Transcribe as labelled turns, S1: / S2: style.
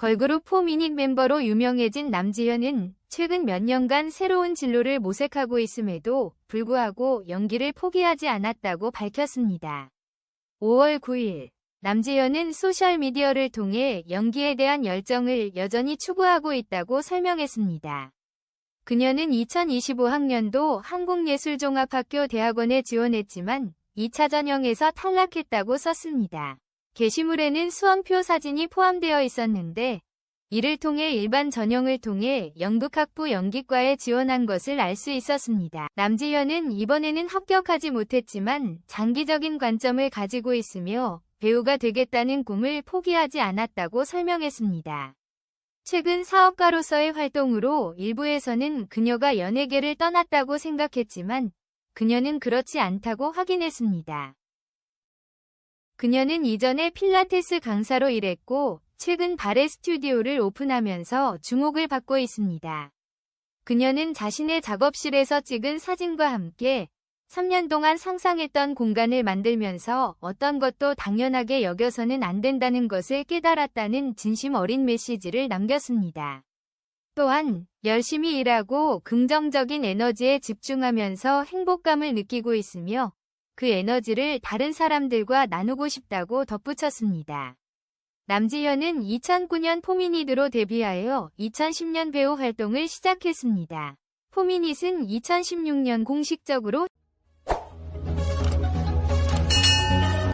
S1: 걸그룹 포미닛 멤버로 유명해진 남지현은 최근 몇 년간 새로운 진로를 모색하고 있음에도 불구하고 연기를 포기하지 않았다고 밝혔습니다. 5월 9일 남지현은 소셜미디어를 통해 연기에 대한 열정을 여전히 추구하고 있다고 설명했습니다. 그녀는 2025학년도 한국예술종합학교 대학원에 지원했지만 2차 전형에서 탈락했다고 썼습니다. 게시물에는 수험표 사진이 포함되어 있었는데 이를 통해 일반 전형을 통해 연극학부 연기과에 지원한 것을 알 수 있었습니다. 남지현은 이번에는 합격하지 못했지만 장기적인 관점을 가지고 있으며 배우가 되겠다는 꿈을 포기하지 않았다고 설명했습니다. 최근 사업가로서의 활동으로 일부에서는 그녀가 연예계를 떠났다고 생각했지만 그녀는 그렇지 않다고 확인했습니다. 그녀는 이전에 필라테스 강사로 일했고 최근 바레 스튜디오를 오픈하면서 주목을 받고 있습니다. 그녀는 자신의 작업실에서 찍은 사진과 함께 3년 동안 상상했던 공간을 만들면서 어떤 것도 당연하게 여겨서는 안 된다는 것을 깨달았다는 진심 어린 메시지를 남겼습니다. 또한 열심히 일하고 긍정적인 에너지에 집중하면서 행복감을 느끼고 있으며 그 에너지를 다른 사람들과 나누고 싶다고 덧붙였습니다. 남지현은 2009년 포미닛으로 데뷔하여 2010년 배우 활동을 시작했습니다. 포미닛은 2016년 공식적으로